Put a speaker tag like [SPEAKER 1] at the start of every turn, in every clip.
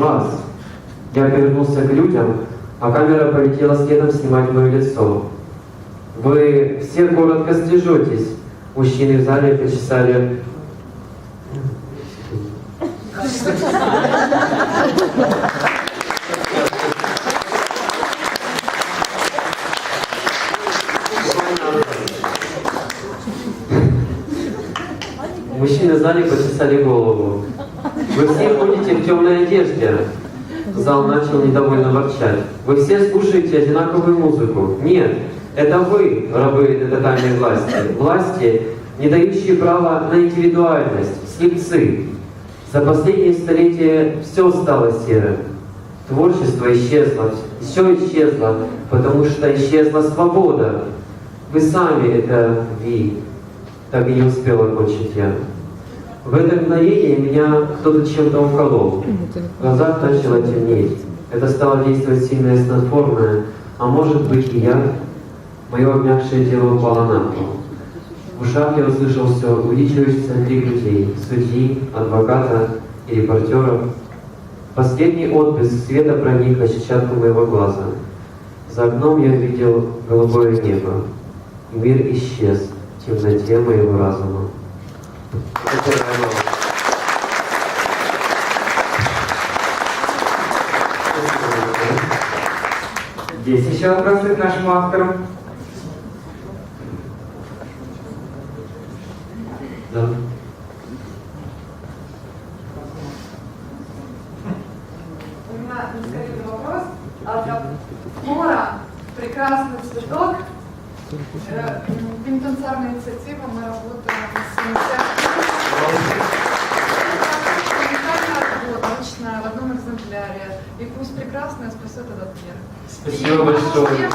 [SPEAKER 1] Раз. Я повернулся к людям, а камера полетела следом снимать мое лицо. Вы все коротко стрижетесь. Мужчины в зале почесали... Мужчины зале почесали голову. Вы все ходите в темной одежде. Зал начал недовольно ворчать. Вы все слушаете одинаковую музыку. Нет, это вы, рабы тотальной власти. Власти, не дающие права на индивидуальность, слепцы. За последние столетия все стало серым. Творчество исчезло, все исчезло, потому что исчезла свобода. Вы сами это ви. Так и не успел окончить я. В это мгновение меня кто-то чем-то уколол. В глазах начало темнеть. Это стало действовать сильное снотворное, а может быть и я. Мое обмякшее тело упало на пол. В ушах я услышал все увеличивающийся крик людей, судьи, адвоката и репортеров. Последний отблеск света проник на сетчатку моего глаза. За окном я видел голубое небо. И мир исчез в темноте моего разума.
[SPEAKER 2] Есть еще вопросы к нашему автору?
[SPEAKER 1] Да.
[SPEAKER 3] У меня нескорее вопрос. А Флора – прекрасный цветок. Э, Пенитенциарная инициатива, мы работаем с инициативой. В одном экземпляре. И пусть прекрасная спасет этот мир.
[SPEAKER 1] Спасибо большое.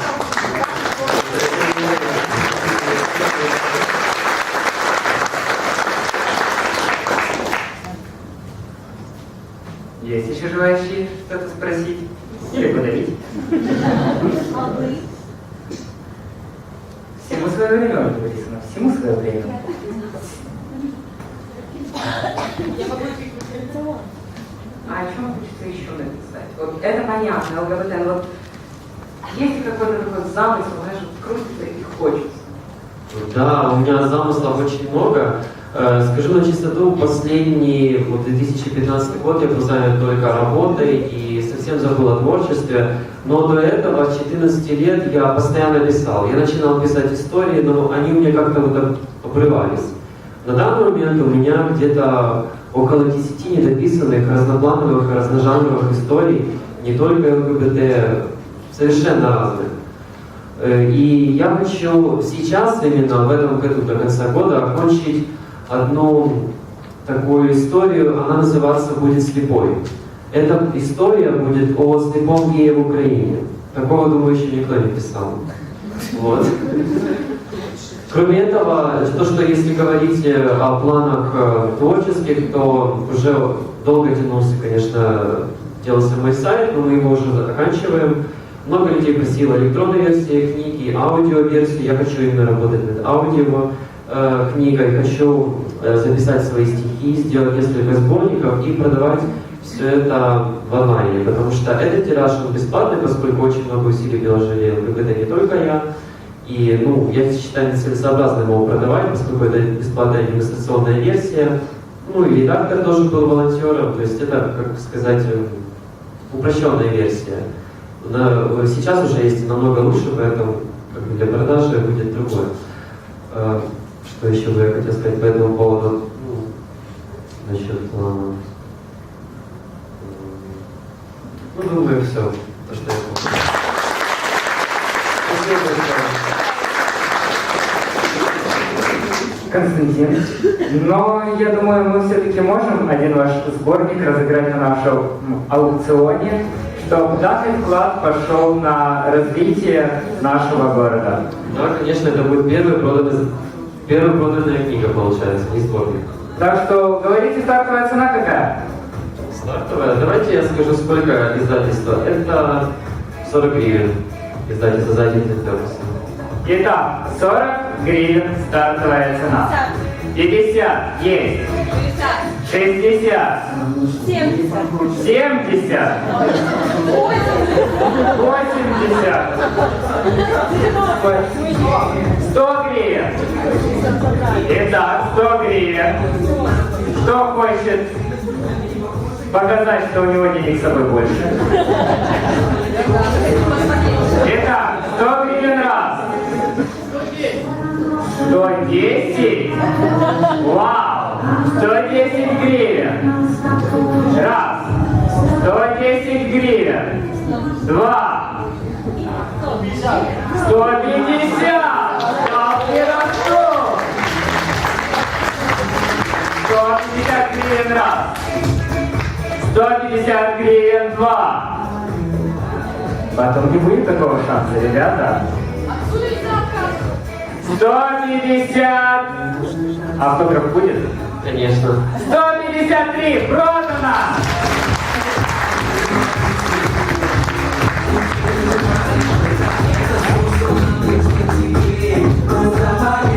[SPEAKER 2] Есть еще желающие что-то спросить или подарить? Всему свое время написано. Всему свое время. А о чем хочется еще написать? Вот это понятно, ЛГБТ, но вот есть какой-то такой замысел, знаешь, крутится и хочется?
[SPEAKER 1] Да, у меня замыслов очень много. Э, Скажу на чистоту, последний вот 2015 год я был занят только работой и совсем забыл о творчестве. Но до этого, с 14 лет, я постоянно писал. Я начинал писать истории, но они у меня как-то вот обрывались. На данный момент у меня где-то около 10 недописанных разноплановых, разножанровых историй, не только ЛГБТ, совершенно разных. Э, И я хочу сейчас, именно в этом году, до конца года, окончить одну такую историю, она называться будет «Слепой». Эта история будет о слепом гее в Украине. Такого, думаю, еще никто не писал. Вот. Кроме этого, то, что если говорить э, о планах э, творческих, то уже долго тянулся, конечно, делался мой сайт, но мы его уже заканчиваем. Много людей просило электронной версии книги, аудиоверсии. Я хочу именно работать над аудио э, книгой. Хочу записать свои стихи, сделать несколько сборников и продавать все это в онлайне, потому что этот тираж он бесплатный, поскольку очень много усилий приложили ЛГБТ не только я. И, ну, я считаю нецелесообразным его продавать, поскольку это бесплатная демонстрационная версия. Ну, и редактор тоже был волонтером, то есть это, как сказать, э, упрощенная версия. На- сейчас уже есть намного лучше, поэтому для продажи будет другое. Э, Что еще бы я хотел сказать по этому поводу? Ну, насчет... э, Ну, думаю, все. То, что я помню. Спасибо большое.
[SPEAKER 2] Константин. Но я думаю, мы все-таки можем один ваш сборник разыграть на нашем аукционе, чтобы данный вклад пошел на развитие нашего города.
[SPEAKER 1] Да, конечно, это будет первый проданный, первая проданная книга, получается, не сборник.
[SPEAKER 2] Так что говорите, стартовая цена какая?
[SPEAKER 1] Стартовая. Давайте я скажу, сколько издательства. Это 40 гривен. Издательство за один экземпляр.
[SPEAKER 2] Итак, 40 гривен стартовая цена. 50. Есть. 60. 70. 80. 100 гривен. Итак, 100 гривен. Кто хочет показать, что у него денег с собой больше? Вау! 110 гривен. Раз. 110 гривен. Два. 150. Ставки растут. 150 гривен раз. 150 гривен два. Потом не будет такого шанса, ребята. 150. Автограф будет?
[SPEAKER 1] Конечно.
[SPEAKER 2] 153. Продано! Аплодируем,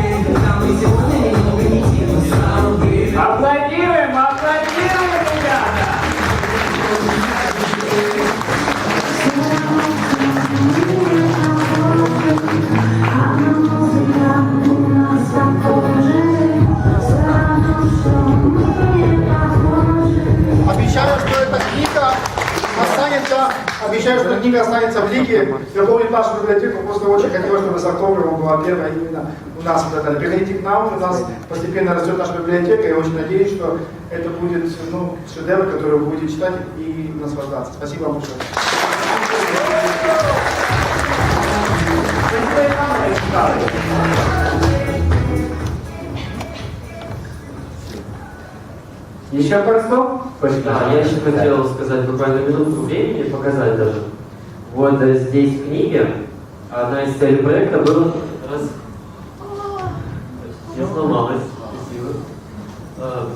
[SPEAKER 4] обещаю, что книга останется в Лиге. Я помню нашу библиотеку, просто очень хотел, чтобы с автографом была первая именно у нас. Вот это. Приходите к нам, у нас постепенно растет наша библиотека. Я очень надеюсь, что это будет ну, шедевр, который вы будете читать и наслаждаться. Спасибо вам большое.
[SPEAKER 2] Спасибо Еще пару слов?
[SPEAKER 1] Да, я еще хотел сказать буквально минутку времени, показать даже. Вот э, здесь в книге одна из целей проекта была раз... Я сломалась. Спасибо. А,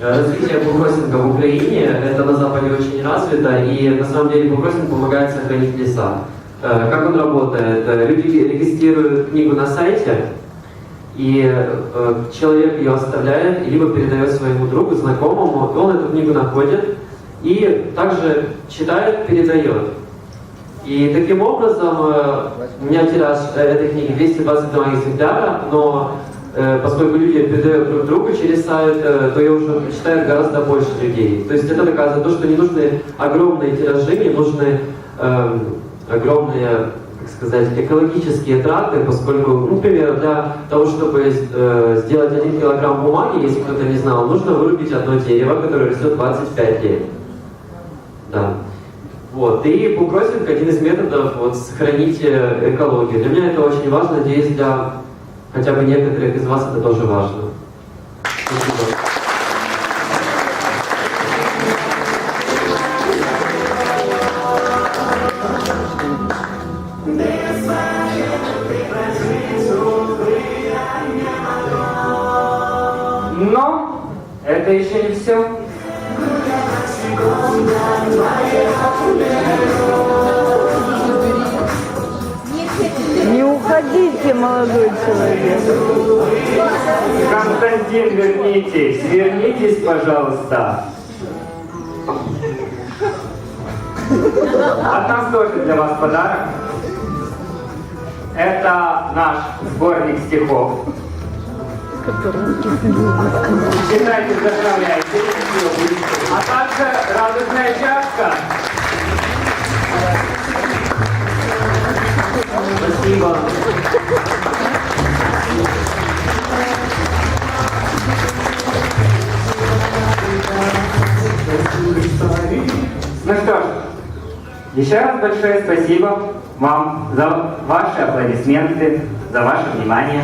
[SPEAKER 1] Развитие буккроссинга в Украине, это на Западе очень развито, и на самом деле буккроссинг помогает сохранить леса. Э, Как он работает? Э, Люди регистрируют книгу на сайте, и э, человек ее оставляет, либо передает своему другу, знакомому, и он эту книгу находит и также читает, передает. И таким образом, э, у меня тираж э, этой книги 222 экземпляра, но э, поскольку люди передают друг другу через сайт, э, то ее уже прочитает гораздо больше людей. То есть это доказывает то, что не нужны огромные тиражи, не нужны эм, огромные как сказать, экологические траты, поскольку, ну, например, для того, чтобы э, сделать один килограмм бумаги, если кто-то не знал, нужно вырубить одно дерево, которое растет 25 лет. Да. Вот. И буккроссинг один из методов вот, сохранить э, экологию. Для меня это очень важно, надеюсь, для хотя бы некоторых из вас это тоже важно. Спасибо.
[SPEAKER 2] Константин, вернитесь, вернитесь, пожалуйста. От нас тоже для вас подарок. Это наш сборник стихов. Читайте, вдохновляйте. А также радостная чашка.
[SPEAKER 1] Спасибо.
[SPEAKER 2] Ну что ж, еще раз большое спасибо вам за ваши аплодисменты, за ваше внимание.